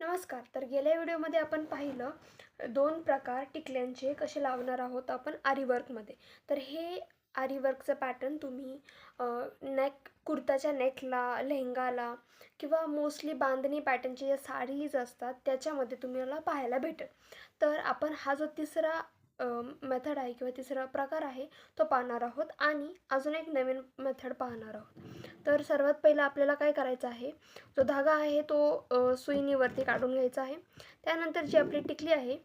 नमस्कार. तर गेल्या व्हिडिओमध्ये आपण पाहिलं दोन प्रकार टिकल्यांचे कसे लावणार आहोत आपण आरीवर्कमध्ये. तर हे आरीवर्कचं पॅटर्न तुम्ही नेक कुर्ताच्या नेकला लेहंगाला किंवा मोस्टली बांधणी पॅटर्नचे ज्या साडीज असतात त्याच्यामध्ये तुम्हाला पाहायला भेटेल. तर आपण हा जो तिसरा मेथड आहे किंवा तिसरा प्रकार आहे तो पाहणार आहोत. आणि अजून एक नवीन मेथड पाहणार आहोत. तर सर्वात पहिलं आपल्याला काय करायचं आहे जो धागा आहे तो सुईनीवरती काढून घ्यायचा आहे. त्यानंतर जी आपली टिकली आहे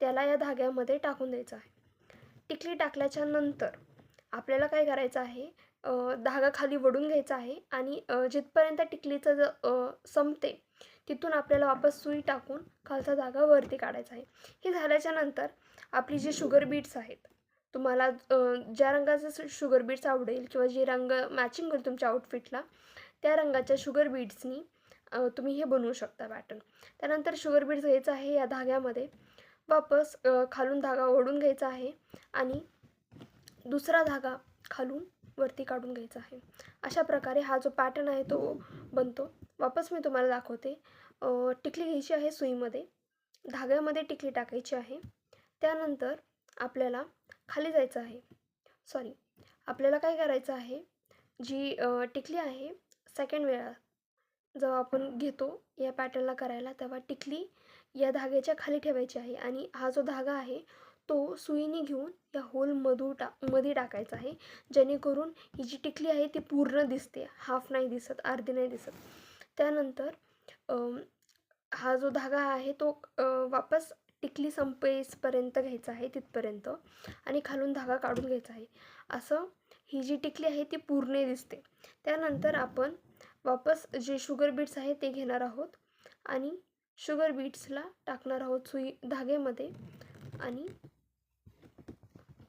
त्याला या धाग्यामध्ये टाकून द्यायचं आहे. टिकली टाकल्याच्या नंतर आपल्याला काय करायचं आहे धागा खाली वडून घ्यायचा आहे. आणि जिथपर्यंत टिकलीचं ज संपते तिथून आपल्याला वापस सुई टाकून खालचा धागा वरती काढायचा आहे. हे झाल्याच्यानंतर आपली जी शुगर बीट्स आहेत तुम्हाला ज्या रंगाचं शुगर बीट्स आवडेल किंवा जे रंग मॅचिंग होईल तुमच्या आउटफिटला त्या रंगाच्या शुगर बीट्सनी तुम्ही हे बनवू शकता पॅटर्न त्यानंतर शुगर बीट्स घ्यायचं आहे या धाग्यामध्ये वापस खालून धागा ओढून घ्यायचा आहे आणि दुसरा धागा खालून वरती काढून घ्यायचा आहे. अशा प्रकारे हा जो पॅटर्न आहे तो बनतो. वापस मी तुम्हाला दाखवते. टिकली घ्यायची आहे सुईमध्ये. धाग्यामध्ये टिकली टाकायची आहे. त्यानंतर आपल्याला खाली जायचं आहे. सॉरी आपल्याला काय करायचं आहे? जी टिकली आहे सेकंड वेळा जेव्हा आपण घेतो या पॅटर्नला करायला तेव्हा टिकली या धाग्याच्या खाली ठेवायची आहे. आणि हा जो धागा आहे तो सुईने घेऊन या होलमधू टा मध्ये टाकायचा आहे. जेणेकरून ही जी टिकली आहे ती पूर्ण दिसते. हाफ नाही दिसत अर्धी नाही दिसत. त्यानंतर हा जो धागा आहे तो वापस टिकली संपेसपर्यंत घ्यायचा आहे तिथपर्यंत. आणि खालून धागा काढून घ्यायचा आहे. असं ही जी टिकली आहे ती पूर्ण दिसते. त्यानंतर आपण वापस जे शुगर बीट्स आहे ते घेणार आहोत. आणि शुगर बीट्सला टाकणार आहोत सुई धागेमध्ये. आणि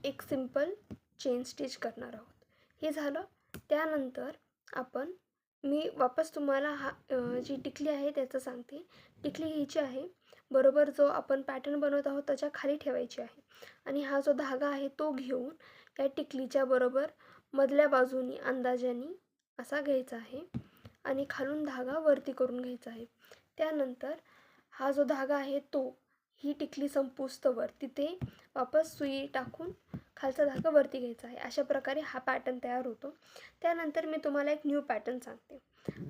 एक सिंपल चेन स्टिच करणार आहोत. हे झालं. त्यानंतर आपण मी वापस तुम्हाला हा जी टिकली आहे त्याचं सांगते. टिकली घ्यायची आहे. बरोबर जो आपण पॅटर्न बनवत आहोत त्याच्याखाली ठेवायची आहे. आणि हा जो धागा आहे तो घेऊन या टिकलीच्या बरोबर मधल्या बाजूनी अंदाजानी असा घ्यायचा आहे. आणि खालून धागा वरती करून घ्यायचा आहे. त्यानंतर हा जो धागा आहे तो ही टिकली संपुस्तवर. तिथे वापस सुई टाकून खालचा धागा वरती घ्यायचा आहे. अशा प्रकारे हा पॅटर्न तयार होतो. त्यानंतर मी तुम्हाला एक न्यू पॅटर्न सांगते.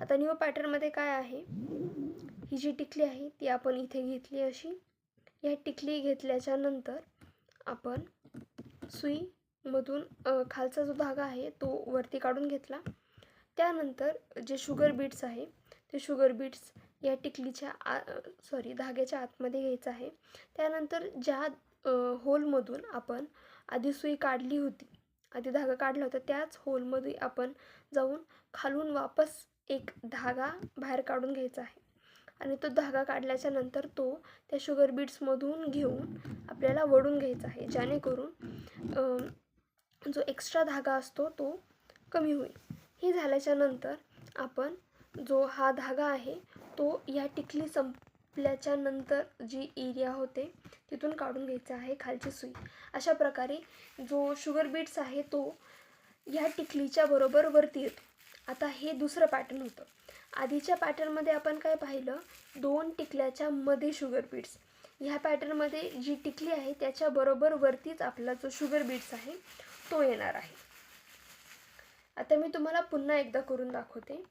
आता न्यू पॅटर्नमध्ये काय आहे? ही जी टिकली आहे ती आपण इथे घेतली अशी. या टिकली घेतल्याच्या नंतर आपण सुईमधून खालचा जो धागा आहे तो वरती काढून घेतला. त्यानंतर जे शुगर बीट्स आहे ते शुगर बीट्स या टिकलीच्या आ सॉरी धाग्याच्या आतमध्ये घ्यायचं आहे. त्यानंतर ज्या होलमधून आपण आधी सुई काढली होती आधी धागा काढला होता त्याच होलमध्ये आपण जाऊन खालून वापस एक धागा बाहेर काढून घ्यायचा आहे. आणि तो धागा काढल्याच्या नंतर तो त्या शुगर बीट्समधून घेऊन आपल्याला वडून घ्यायचा आहे. जेणेकरून जो एक्स्ट्रा धागा असतो तो कमी होईल. हे झाल्याच्यानंतर आपण जो हा धागा आहे तो या टिकली संपल्याच्या नंतर जी एरिया होते तिथून काढून घ्यायचा आहे खालची सुई. अशा प्रकारे जो शुगर बीट्स आहे तो ह्या टिकलीच्या बरोबर वरती येतो. आता हे दुसरं पॅटर्न होतं. आधीच्या पॅटर्नमध्ये आपण काय पाहिलं? दोन टिकल्याच्या मध्ये शुगर बीट्स ह्या पॅटर्नमध्ये जी टिकली आहे त्याच्या बरोबर वरतीच आपला जो शुगर बीट्स आहे तो येणार आहे. आता मी तुम्हाला पुन्हा एकदा करून दाखवते.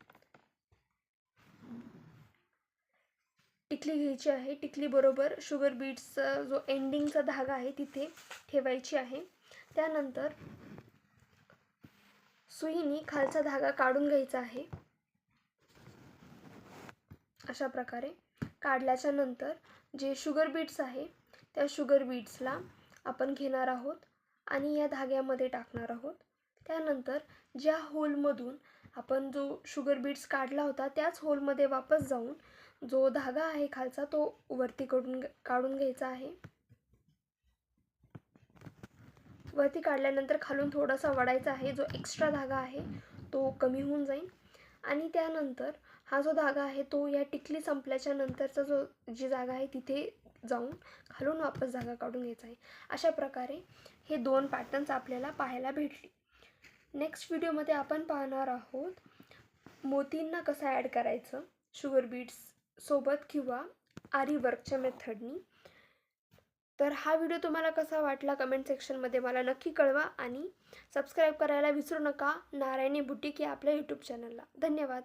टिकली घ्यायची आहे. टिकली बरोबर शुगर बीट्सचा जो एंडिंगचा धागा आहे तिथे ठेवायची आहे. त्यानंतर सुईनी खालचा धागा काढून घ्यायचा आहे. अशा प्रकारे काढल्याच्या नंतर जे शुगर बीट्स आहे त्या शुगर बीट्सला आपण घेणार आहोत आणि या धाग्यामध्ये टाकणार आहोत. त्यानंतर ज्या होलमधून आपण जो शुगर बीट्स काढला होता त्याच होलमध्ये वापस जाऊन जो धागा आहे खालचा तो वरती काढून काढून घ्यायचा आहे. वरती काढल्यानंतर खालून थोडासा वडायचा आहे जो एक्स्ट्रा धागा आहे तो कमी होऊन जाईल. आणि त्यानंतर हा जो धागा आहे तो या टिकली संपल्याच्या नंतरचा जो जी जागा आहे तिथे जाऊन खालून वापस जागा काढून घ्यायचा आहे. अशा प्रकारे हे दोन पॅटर्न्स आपल्याला पाहायला भेटले. नेक्स्ट व्हिडिओमध्ये आपण पाहणार आहोत मोतींना कसं ॲड करायचं शुगर बीट्स सोबत किंवा आरी वर्कच्या मेथडनी तर हा व्हिडिओ तुम्हाला कसा वाटला कमेंट सेक्शनमध्ये मला नक्की कळवा आणि सबस्क्राईब करायला विसरू नका. नारायणी बुटीक या आपल्या यूट्यूब चॅनलला धन्यवाद.